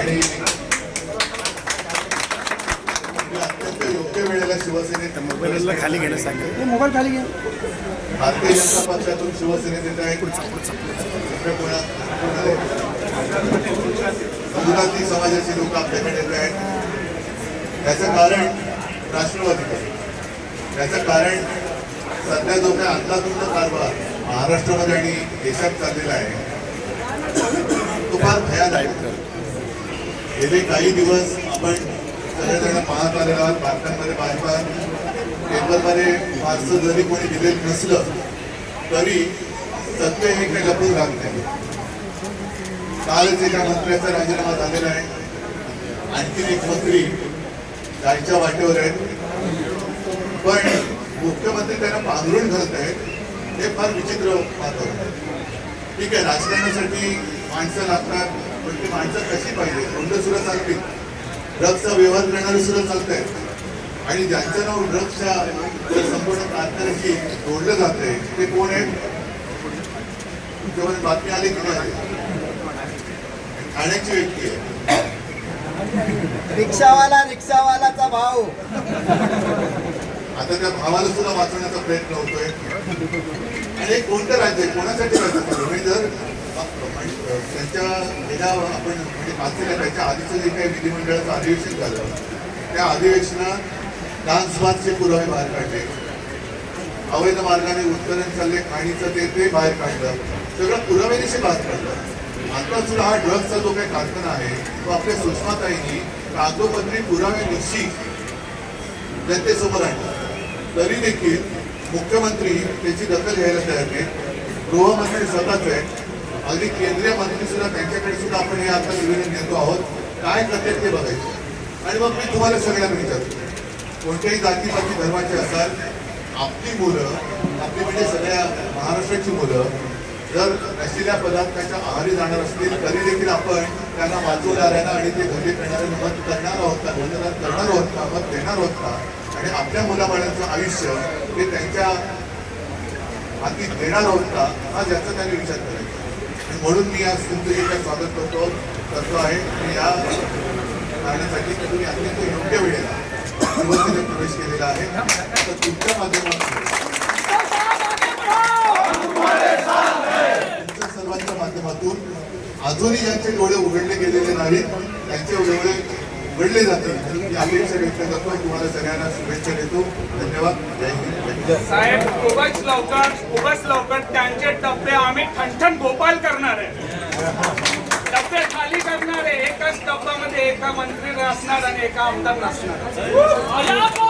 आणि अत्यंत योग्य वेळेला शिवसेनेत खाली घेणं सांगितलं मोबाईल खाली घे भारतीय जनता पक्षातून शिवसेनेत येत कोणाला? गुजराती समाजाचे लोक आपल्याकडे येत आहेत. याचं कारण राष्ट्रवादी याचं कारण सध्या जो काही अंदाधुंद कारभार महाराष्ट्रामध्ये आणि देशात चाललेला आहे गेले काही दिवस आपण सगळेजण पाहत आलेलो आहोत बातम्यांमध्ये पाहतात पेपरमध्ये फारसं जरी कोणी दिलेलं नसलं तरी सत्य हे काही लपून राहत नाही कालच एका मंत्र्याचा राजीनामा झालेला आहे. आणखीन एक मंत्री जायच्या वाटेवर आहेत. पण मुख्यमंत्री त्यांना पांघरून घालत आहेत हे फार विचित्र वातावरण आहे. ठीक आहे राजकारणासाठी माणसं लागतात पण ती माणसं कशी पाहिजे? कोणतं सुद्धा चालतील ड्रग्सचा व्यवहार करणारे सुद्धा चालत. आहेत आणि ज्यांचं नाव ड्रग्सच्या संपूर्ण प्रांताशी जोडलं जात आहे ते कोण आहेत? तुमच्यामध्ये बातमी आली की नाही? ठाण्याची व्यक्ती आहे. रिक्षावाला रिक्षावालाचा भाऊ. आता त्या भावाला सुद्धा वाचवण्याचा प्रयत्न होतोय. आणि हे कोणतं राज्य कोणासाठी राज्य चालू जर त्यांच्या गेल्या आपण म्हणजे वाचलेल्या त्याच्या आधीचं जे काही विधिमंडळाचं अधिवेशन झालं त्या अधिवेशनात डान्सबारचे पुरावे बाहेर काढले. अवैध मार्गाने उत्खनन चालले खाणीचं ते ते बाहेर काढलं. सगळं पुराव्यानिशी बाहेर काढलं. आता सुद्धा हा ड्रग्सचा जो काही कारखाना आहे तो आपल्या सुषमाताईंनी कागदोपत्री पुराव्यानिशी जनतेसमोर आणला. तरी देखील मुख्यमंत्री त्याची दखल घ्यायला तयार नाहीत. गृहमंत्री स्वतःच आहे अगदी केंद्रीय मंत्री सुद्धा त्यांच्याकडे सुद्धा आपण हे आता निवेदन देतो आहोत. काय करतात ते बघायचं. आणि मग मी तुम्हाला सगळ्यांना विचारतो. कोणत्याही जातीपाती धर्माचे असाल आपली मुलं आपली म्हणजे सगळ्या महाराष्ट्राची मुलं जर नसलेल्या पदार्थाच्या आहारी जाणार असतील तरी देखील आपण त्यांना वाचवणाऱ्यांना आणि ते घरी करणारे मत करणार आहोत का? मतदान करणार आहोत का? मत देणार आहोत का? आणि आपल्या मुलाबाळांचं आयुष्य ते त्यांच्या हाती देणार आहोत का? हा ज्याचा त्यांनी विचार करायचा. आणि म्हणून मी आज तुमचं जे काही स्वागत करतो. करतो आहे आणि या कारणासाठी तुम्ही अत्यंत योग्य वेळेला शिवसेनेत प्रवेश केलेला आहे. तर तुमच्या माध्यमातून तुमच्या सर्वांच्या माध्यमातून अजूनही ज्यांचे डोळे उघडले गेलेले नाहीत. त्यांचे डोळे उघडले जातील. ही अपेक्षा व्यक्त करतो. तुम्हाला सगळ्यांना शुभेच्छा देतो. धन्यवाद. जय हिंद. साहेब खूपच लवकर खूपच लवकर. त्यांचे डबे आम्ही ठणठण गोपाल करणार आहे. डबे खाली करणार आहे. एकाच डब्यामध्ये एका मंत्री असणार आणि एका आमदार नसणार